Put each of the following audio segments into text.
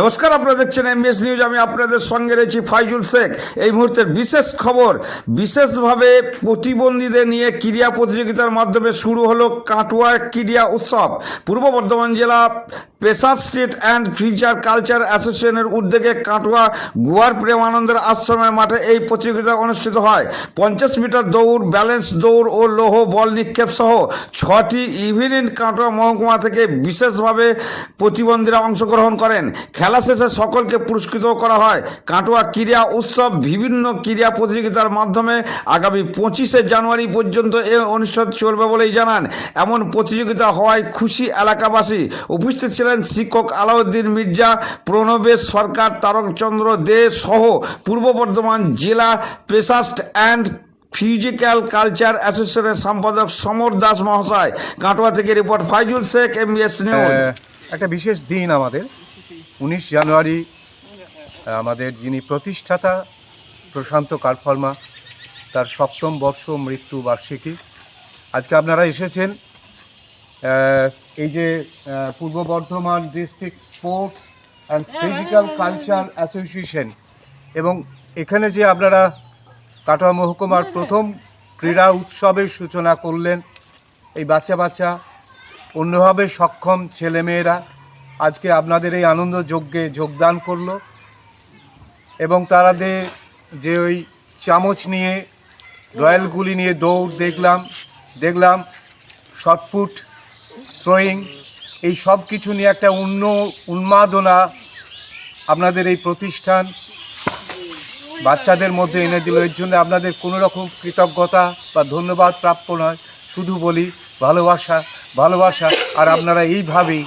নমস্কার, আপনারা দেখছেন এমবিএস নিউজ আমি আপনাদের সঙ্গে রয়েছি ফাইজুল শেখ। এই মুহূর্তের বিশেষ খবর, বিশেষভাবে প্রতিবন্ধীদের নিয়ে ক্রীড়া প্রতিযোগিতার মাধ্যমে শুরু হলো কাটুয়া ক্রীড়া উৎসব। পূর্ব বর্ধমান জেলা পেশার স্ট্রিট অ্যান্ড ফিউচার কালচার অ্যাসোসিয়েশনের উদ্যোগে কাটুয়া গোয়ার প্রেমানন্দের আশ্রমের মাঠে এই প্রতিযোগিতা অনুষ্ঠিত হয়। পঞ্চাশ মিটার দৌড়, ব্যালেন্স দৌড় ও লৌহ বল নিক্ষেপ সহ ছটি ইভিনিং কাটোয়া মহকুমা থেকে বিশেষভাবে প্রতিবন্ধীরা অংশগ্রহণ করেন। খেলা শেষে সকলকে পুরস্কৃত করা হয়। কাটোয়া ক্রীড়া উৎসব বিভিন্ন ক্রীড়া প্রতিযোগিতার মাধ্যমে আগামী পঁচিশে জানুয়ারি পর্যন্ত এ অনুষ্ঠান চলবে বলেই জানান। এমন প্রতিযোগিতা হওয়ায় খুশি এলাকাবাসী। উপস্থিত ছিলেন শিক্ষক আলাউদ্দিন মির্জা প্রণবেশ সরকার, তারকচন্দ্র দে সহ পূর্ব বর্ধমান জেলা পেশাস্ট অ্যান্ড ফিজিক্যাল কালচার অ্যাসোসিয়েশনের সম্পাদক সমর দাস মহাশয়। কাটোয়া থেকে report Faizul Sheikh MBS news একটা বিশেষ দিন আমাদের, উনিশ জানুয়ারি আমাদের যিনি প্রতিষ্ঠাতা প্রশান্ত কারফর্মা তার সপ্তম বর্ষ মৃত্যু বার্ষিকী। আজকে আপনারা এসেছেন এই যে পূর্ব Bardhaman district sports and physical culture association এবং এখানে যে আপনারা কাটোয়া মহকুমার প্রথম ক্রীড়া উৎসবের সূচনা করলেন এই বাচ্চা বাচ্চা অন্যভাবে সক্ষম ছেলেমেয়েরা আজকে আপনাদের এই আনন্দ যজ্ঞে যোগদান করল এবং তারা যে ওই চামচ নিয়ে রয়্যালগুলি নিয়ে দৌড় দেখলাম দেখলাম শর্টপুট থ্রোয়িং এই সব কিছু নিয়ে একটা উন্ন উন্মাদনা আপনাদের এই প্রতিষ্ঠান বাচ্চাদের মধ্যে এনে দিল। এর জন্য আপনাদের কোনো রকম কৃতজ্ঞতা বা ধন্যবাদ প্রাপ্য নয়। শুধু বলি ভালোবাসা ভালোবাসা আর আপনারা এইভাবেই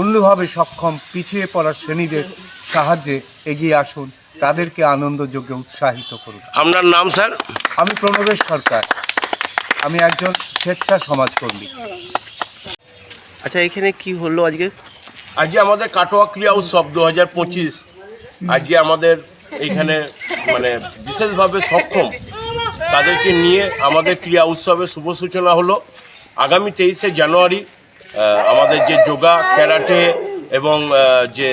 অন্যভাবে সক্ষম পিছিয়ে পড়া শ্রেণীদের সাহায্যে এগিয়ে আসুন। তাদেরকে আনন্দযোগ্যে উৎসাহিত করুন। আপনার নাম স্যার? আমি প্রণবেশ সরকার। আমি একজন স্বেচ্ছা সমাজকর্মী। আচ্ছা এখানে কি হলো আজকে? আজকে আমাদের কাটোয়া ক্রিয়া উৎসব দু হাজার পঁচিশ। আজকে আমাদের এইখানে মানে বিশেষভাবে সক্ষম। তাদেরকে নিয়ে আমাদের ক্রিয়া উৎসবের শুভ সূচনা হলো। আগামী তেইশে জানুয়ারি আমাদের যে যোগা, ক্যারাটে এবং যে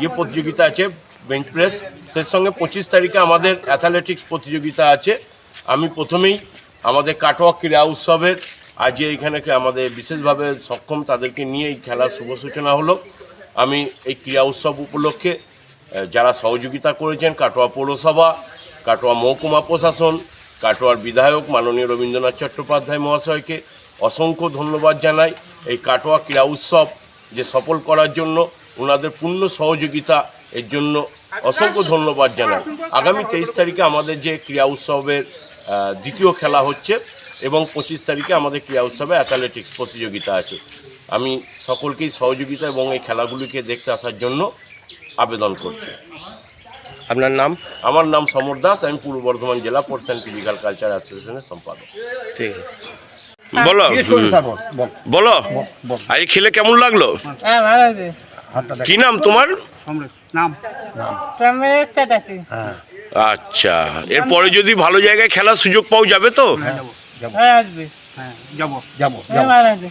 ইয়ে প্রতিযোগিতা আছে, বেঞ্চ প্রেস, সেই সঙ্গে পঁচিশ তারিখে আমাদের অ্যাথলেটিক্স প্রতিযোগিতা আছে। আমি প্রথমেই আমাদের কাটোয়া ক্রীড়া উৎসবের আজকে এখানে আমাদের বিশেষভাবে সক্ষম তাদেরকে নিয়ে এই খেলার শুভ সূচনা হলো। আমি এই ক্রীড়া উৎসব উপলক্ষে যারা সহযোগিতা করেছেন, কাটোয়া পৌরসভা, কাটোয়া মহকুমা প্রশাসন, কাটোয়ার বিধায়ক মাননীয় রবীন্দ্রনাথ চট্টোপাধ্যায় মহাশয়কে অসংখ্য ধন্যবাদ জানাই। এই কাটোয়া ক্রীড়া উৎসব যে সফল করার জন্য ওনাদের পূর্ণ সহযোগিতা এর জন্য অসংখ্য ধন্যবাদ জানাই। আগামী তেইশ তারিখে আমাদের যে ক্রীড়া উৎসবের দ্বিতীয় খেলা হচ্ছে এবং পঁচিশ তারিখে আমাদের ক্রীড়া উৎসবে অ্যাথলেটিক্স প্রতিযোগিতা আছে। আমি সকলকেই সহযোগিতা এবং এই খেলাগুলিকে দেখতে আসার জন্য আবেদন করছি। আপনার নাম? আমার নাম সমর দাস আমি পূর্ব বর্ধমান জেলা অ্যান্ড ফিজিক্যাল কালচার অ্যাসোসিয়েশনের সম্পাদক। ঠিক আছে। বলো। বলো। আজ খেলে কেমন লাগল? হ্যাঁ কি নাম তোমার? চাটাছি আচ্ছা এরপরে যদি ভালো জায়গায় খেলার সুযোগ পাওয়া যাবে তো? হ্যাঁ হ্যাঁ যাব। যাব ভালো আছে